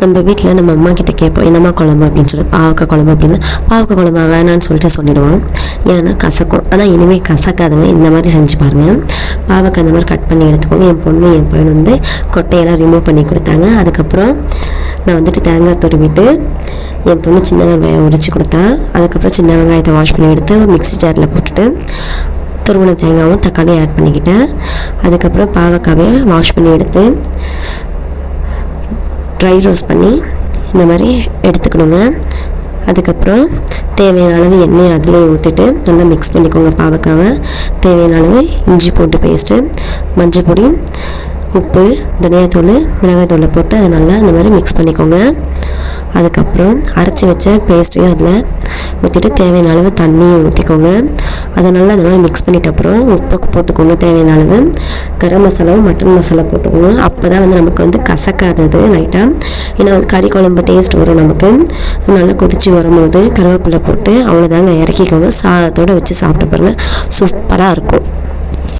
நம்ம வீட்டில் நம்ம அம்மா கிட்ட கேட்போம் என்னம்மா குழம்பு? அப்படின்னு சொல்லி பாவக்காய் குழம்பு அப்படின்னு. பாவக்காய் குழம்பு வேணான்னு சொல்லிட்டு சொல்லிடுவோம். ஏன்னா கசக்கும். ஆனால் இனிமேல் கசக்காதுங்க இந்த மாதிரி செஞ்சு பாருங்கள் பாவக்காய் இந்த மாதிரி கட் பண்ணி எடுத்துக்கோங்க. என் பொண்ணு என் பையன் வந்து கொட்டையெல்லாம் ரிமூவ் பண்ணி கொடுத்தாங்க. அதுக்கப்புறம் நான் வந்துட்டு தேங்காய் துருவிட்டு என் பொண்ணு சின்ன வெங்காயம் உரிச்சு கொடுத்தா. அதுக்கப்புறம் சின்ன வெங்காயத்தை வாஷ் பண்ணி எடுத்து மிக்ஸி ஜாரில் போட்டுட்டு துருவின தேங்காயும் தக்காளியும் ஆட் பண்ணிக்கிட்டேன். அதுக்கப்புறம் பாவக்காவையும் வாஷ் பண்ணி எடுத்து ட்ரை ரோஸ்ட் பண்ணி இந்த மாதிரி எடுத்துக்கணுங்க. அதுக்கப்புறம் தேவையான அளவு எண்ணெய் அதிலே ஊற்றிட்டு நல்லா மிக்ஸ் பண்ணிக்கோங்க பாவக்காவை. தேவையான அளவு இஞ்சி போட்டு பேஸ்ட்டு மஞ்சள் பொடி உப்பு தனியாத்தூள் மிளகாய்த்தூளை போட்டு அதை நல்லா இந்த மாதிரி மிக்ஸ் பண்ணிக்கோங்க. அதுக்கப்புறம் அரைச்சி வச்ச பேஸ்ட்டையும் அதில் ஊற்றிட்டு தேவையான அளவு தண்ணியும் ஊற்றிக்கோங்க அதை நல்லா அதனால் மிக்ஸ் பண்ணிட்ட அப்புறம் உப்பு போட்டுக்கோங்க தேவையான அளவு. கரம் மசாலாவும் மட்டன் மசாலா போட்டுக்கோங்க. அப்போ தான் வந்து நமக்கு வந்து கசக்காதது லைட்டாக ஏன்னா வந்து கறி குழம்பு டேஸ்ட் வரும் நமக்கு. நல்லா கொதிச்சு வரும்போது கருவேப்பிலை போட்டு அவ்வளோதாங்க இறக்கிக்கோங்க. சாதத்தோடு வச்சு சாப்பிட்டு பாருங்கள் சூப்பராக இருக்கும்.